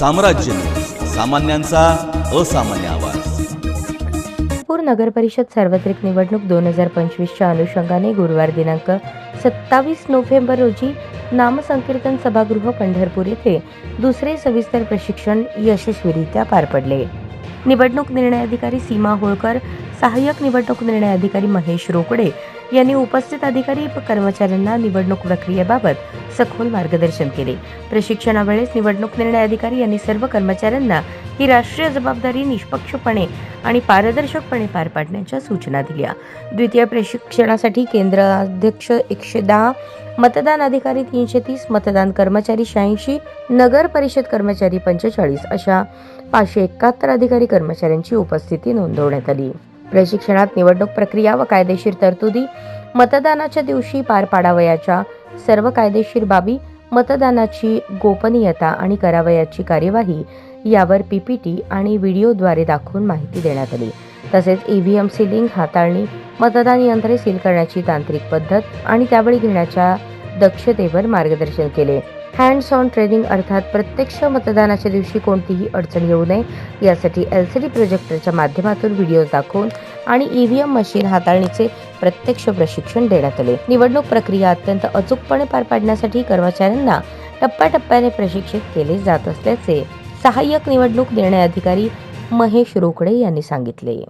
साम्राज्य सामान्यांचा असामान्य आवाज. नागपूर नगर परिषद सार्वत्रिक निवडणूक दोन हजार पंचवीसच्या अनुषंगाने गुरुवार दिनांक सत्तावीस नोव्हेंबर रोजी नामसंकीर्तन सभागृह पंढरपूर येथे दुसरे सविस्तर प्रशिक्षण यशस्वीरित्या पार पडले. निवडणूक निर्णय अधिकारी सीमा होळकर सहाय्यक निवडणूक निर्णय अधिकारी महेश रोकडे यांनी उपस्थित अधिकारी कर्मचाऱ्यांना निवडणूक प्रक्रियेबाबत सखोल मार्गदर्शन केले. प्रशिक्षणावेळेस निवडणूक निर्णय अधिकारी यांनी सर्व कर्मचाऱ्यांना ही राष्ट्रीय जबाबदारी निष्पक्षपणे आणि पारदर्शकपणे पार पाडण्याच्या सूचना दिल्या. द्वितीय प्रशिक्षणासाठी केंद्राध्यक्ष एकशे दहा मतदान अधिकारी तीनशे तीस मतदान कर्मचारी शहाऐंशी नगर परिषद कर्मचारी पंचेचाळीस अशा पाचशे एकाहत्तर अधिकारी कर्मचाऱ्यांची उपस्थिती नोंदवण्यात आली. प्रशिक्षणात निवडणूक प्रक्रिया व कायदेशीर तरतुदी मतदानाच्या दिवशी पार पाडावयाच्या सर्व कायदेशीर बाबी मतदानाची गोपनीयता आणि करावयाची कार्यवाही यावर पीपीटी आणि व्हिडिओद्वारे दाखवून माहिती देण्यात आली. तसेच ईव्हीएम सीलिंग हाताळणी मतदान यंत्रे सील करण्याची तांत्रिक पद्धत आणि त्यावेळी घेण्याच्या दक्षतेवर मार्गदर्शन केले. हँड्स ऑन ट्रेनिंग अर्थात प्रत्यक्ष मतदानाच्या दिवशी कोणतीही अडचण येऊ नये. यासाठी एल सी डी प्रोजेक्टरच्या माध्यमातून व्हिडिओ दाखवून आणि ईव्हीएम मशीन हाताळणीचे प्रत्यक्ष प्रशिक्षण देण्यात आले. निवडणूक प्रक्रिया अत्यंत अचूकपणे पार पाडण्यासाठी कर्मचाऱ्यांना टप्प्याटप्प्याने प्रशिक्षित केले जात असल्याचे सहाय्यक निवडणूक निर्णय अधिकारी महेश रोकडे यांनी सांगितले.